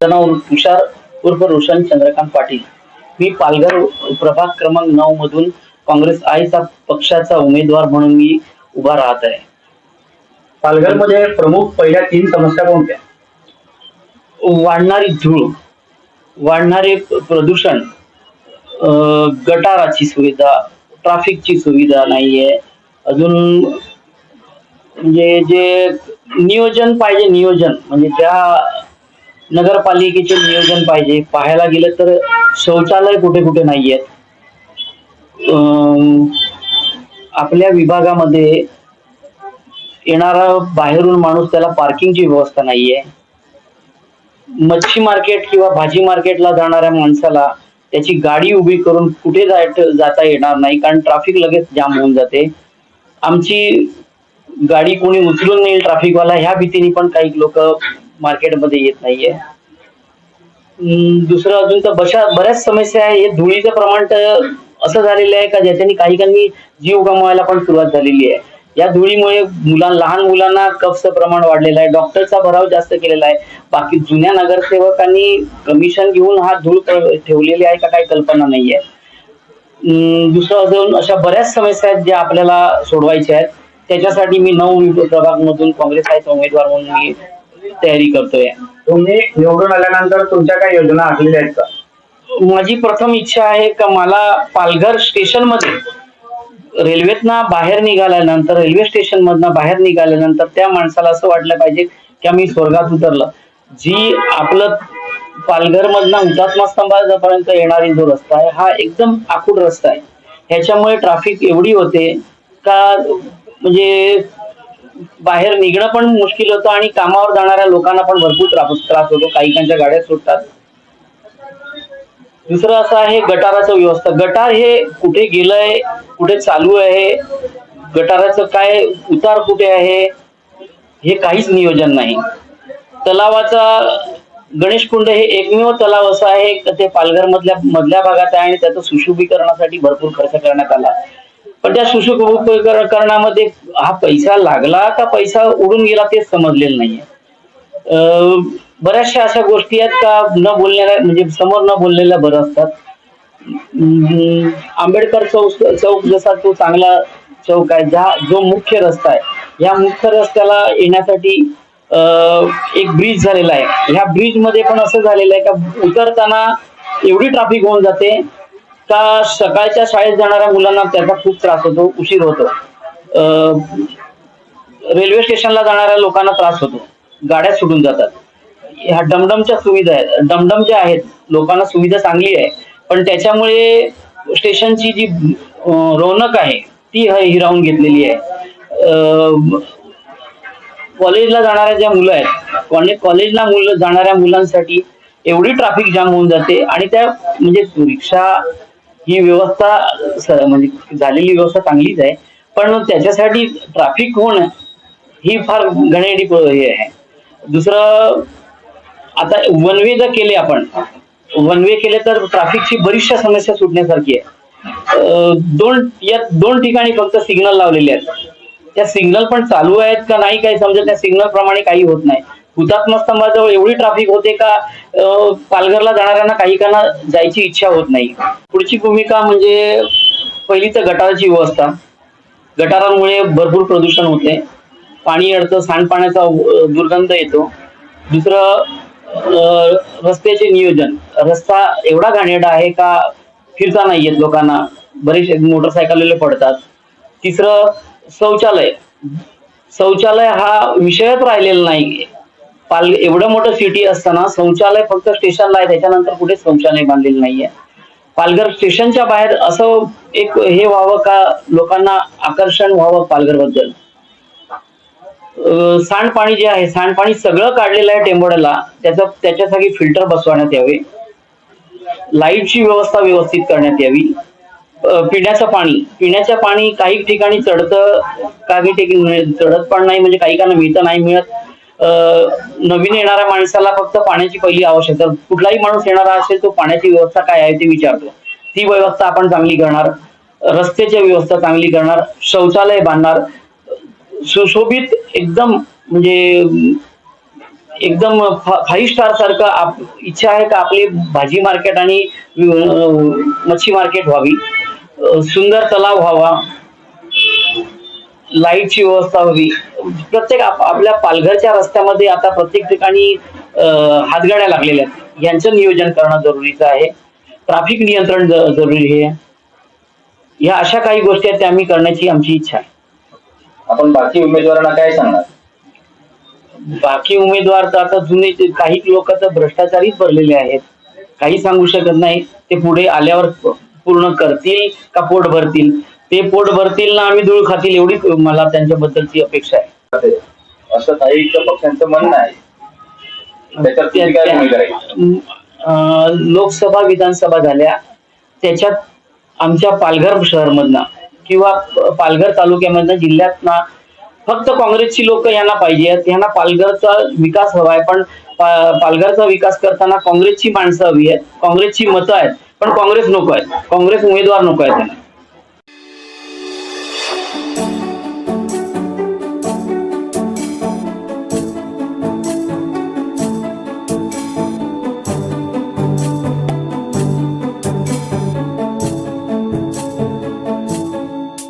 नाव तुषार उर्फ रोशन चंद्रकांत पाटील. मी पालघर प्रभाग क्रमांक नऊ मधून काँग्रेस आयचा पक्षाचा उमेदवार म्हणून मी उभा राहत आहे. पालघरमध्ये प्रमुख पहिल्या तीन समस्या कोणत्या? वाढणारी धूळ वाढणारे प्रदूषण गटाराची सुविधा ट्रॅफिकची सुविधा नाहीये. अजून म्हणजे जे नियोजन पाहिजे नियोजन म्हणजे त्या नगरपालिकेचे नियोजन पाहिजे. पाहायला गेलं तर शौचालय कुठे कुठे नाहीयेत अं, आपल्या विभागामध्ये येणारा बाहेरून माणूस त्याला पार्किंगची व्यवस्था नाहीये. मच्छी मार्केट किंवा भाजी मार्केटला जाणाऱ्या माणसाला त्याची गाडी उभी करून कुठे जाय जाता येणार नाही कारण ट्रॅफिक लगेच जाम होऊन जाते. आमची गाडी कोणी उचलून नेईल ट्रॅफिकवाला ह्या भीतीने पण काही लोक मार्केटमध्ये येत नाहीये. दुसरं अजून तर बशा बऱ्याच समस्या आहे. हे धुळीचं प्रमाण तर असं झालेलं आहे का ज्याच्याने काही काही जीव गमवायला पण सुरुवात झालेली आहे. या धुळीमुळे मुलां लहान मुलांना कफचं प्रमाण वाढलेलं आहे. डॉक्टरचा भराव जास्त केलेला आहे. बाकी जुन्या नगरसेवकांनी कमिशन घेऊन हा धूळ ठेवलेली आहे का काही कल्पना नाहीये. अं, दुसरं अजून अशा बऱ्याच समस्या आहेत ज्या आपल्याला सोडवायच्या आहेत. त्याच्यासाठी मी नऊ प्रभागमधून काँग्रेस आहे उमेदवार म्हणून मी तयारी करतोय. तुम्ही निवडून आल्यानंतर तुमच्या काही योजना आखलेल्या आहेत का? माझी प्रथम इच्छा आहे का मला पालघर स्टेशनमध्ये रेल्वेतनं बाहेर निघाल्यानंतर रेल्वे स्टेशन मधनं बाहेर निघाल्यानंतर त्या माणसाला असं वाटलं पाहिजे की आम्ही स्वर्गात उतरलं. जी आपलं पालघर मधनं हुतात्मा स्तंभापर्यंत येणारी जो रस्ता आहे हा एकदम आखूड रस्ता आहे. ह्याच्यामुळे ट्रॅफिक एवढी होते का म्हणजे बाहेर निघणं पण मुश्किल होतं आणि कामावर जाणाऱ्या लोकांना पण भरपूर त्रास त्रास होतो. काही काहींच्या गाड्या सुटतात. दुसरं असं आहे गटाराचं व्यवस्था. गटार हे कुठे गेलंय कुठे चालू आहे गटाराचं काय उतार कुठे आहे हे काहीच नियोजन नाही. तलावाचा गणेश कुंड हे एकमेव तलाव असं आहे ते पालघर मधल्या मधल्या भागात आहे आणि त्याचं सुशोभीकरणासाठी भरपूर खर्च करण्यात आला. पण त्या सुशोभीकरणामध्ये हा पैसा लागला का पैसा उडून गेला तेच समजलेलं नाहीये. बऱ्याचशा अशा गोष्टी आहेत का न बोलणाऱ्या म्हणजे समोर न बोललेल्या बरं असतात. आंबेडकर चौक चौक जसा तो चांगला चौक आहे ज्या जो मुख्य रस्ता आहे या मुख्य रस्त्याला येण्यासाठी एक ब्रिज झालेला आहे. ह्या ब्रिजमध्ये पण असं झालेलं आहे का उतरताना एवढी ट्रॅफिक होऊन जाते का सकाळच्या शाळेत जाणाऱ्या मुलांना त्याचा खूप त्रास होतो उशीर होतो. रेल्वे स्टेशनला जाणाऱ्या लोकांना त्रास होतो. गाड्या सुटून जातात. ह्या डमडमच्या सुविधा आहेत. डमडम ज्या आहेत लोकांना सुविधा चांगली आहे पण त्याच्यामुळे स्टेशनची जी रौनक आहे ती हिरावून घेतलेली आहे. कॉलेजला जाणाऱ्या ज्या मुलं आहेत कॉलेजला मुलं जाणाऱ्या मुलांसाठी एवढी ट्रॅफिक जाम होऊन जाते आणि त्या म्हणजे रिक्षा ही व्यवस्था म्हणजे झालेली व्यवस्था चांगलीच आहे. पण त्याच्यासाठी ट्रॅफिक होणं ही फार घणेरी हे आहे. दुसरं आता वन वे जर केले आपण वन वे केले तर ट्रॅफिकची बरीचशा समस्या सुटण्यासारखी आहे. दोन या दोन ठिकाणी फक्त सिग्नल लावलेले आहेत. त्या सिग्नल पण चालू आहेत का नाही काही समजत त्या सिग्नल प्रमाणे काही होत नाही. हुतात्मा स्तंभाजवळ एवढी ट्रॅफिक होते का पालघरला जाणाऱ्यांना काही काना जायची इच्छा होत नाही. पुढची भूमिका म्हणजे पहिली तर गटाराची व्यवस्था. गटारांमुळे भरपूर प्रदूषण होते. पाणी अडतं सांडपाण्याचा दुर्गंध येतो. दुसरं रस्त्याचे नियोजन. रस्ता एवढा घाणेरडा आहे का फिरता नाही येत लोकांना. बरेचसे मोटरसायकल पडतात. तिसरं शौचालय. शौचालय हा विषयच राहिलेला नाही पाल एवढं मोठं सिटी असताना शौचालय फक्त स्टेशनला आहे त्याच्यानंतर कुठे शौचालय बांधलेलं नाहीये. पालघर स्टेशनच्या बाहेर असं एक हे व्हावं का लोकांना आकर्षण व्हावं पालघरबद्दल सांडपाणी जे आहे सांडपाणी सगळं काढलेलं आहे टेंबोड्याला त्याचं त्याच्यासाठी फिल्टर बसवण्यात यावे. लाईटची व्यवस्था व्यवस्थित करण्यात यावी. पिण्याचं पाणी पिण्याचं पाणी काही ठिकाणी चढतं काही ठिकाणी चढत पण नाही म्हणजे काही काना मिळतं नाही मिळत नवीन येणाऱ्या माणसाला फक्त पाण्याची पहिली आवश्यकता. कुठलाही माणूस येणारा असेल तो पाण्याची व्यवस्था काय आहे ते विचारतो. ती व्यवस्था आपण चांगली करणार. रस्त्याची व्यवस्था चांगली करणार. शौचालय बांधणार. सुशोभित एकदम म्हणजे एकदम फाईव्ह स्टार सारखं आप इच्छा आहे का आपली भाजी मार्केट आणि मच्छी मार्केट व्हावी. सुंदर तलाव व्हावा. लाईटची व्यवस्था हवी. प्रत्येक आप- आपल्या पालघरच्या रस्त्यामध्ये आता प्रत्येक ठिकाणी हातगाड्या लागलेल्या आहेत. यांचं नियोजन करणं जरुरीचं आहे. ट्रॅफिक नियंत्रण जरुरी आहे. या अशा काही गोष्टी आहेत त्या आम्ही करण्याची आमची इच्छा आहे. आपण बाकी उमेदवारांना काय सांगणार? बाकी उमेदवार तर आता जुने काही लोक तर भ्रष्टाचारीच भरलेले आहेत. काही सांगू शकत नाही. ते पुढे आल्यावर पूर्ण करतील का पोट भरतील? ते पोट भरतील ना आम्ही धूळ खातील एवढीच मला त्यांच्याबद्दलची अपेक्षा आहे. असं काही पक्षांचं म्हणणं आहे. लोकसभा विधानसभा झाल्या. त्याच्यात आमच्या पालघर शहरमधनं किंवा पालघर तालुक्यामधनं जिल्ह्यातनं फक्त काँग्रेसची लोक यांना पाहिजेत यांना पालघरचा विकास हवा आहे. पण पालघरचा विकास करताना काँग्रेसची माणसं हवी आहेत. काँग्रेसची मतं आहेत. पण काँग्रेस नको आहेत. काँग्रेस उमेदवार नको आहेत त्यांना.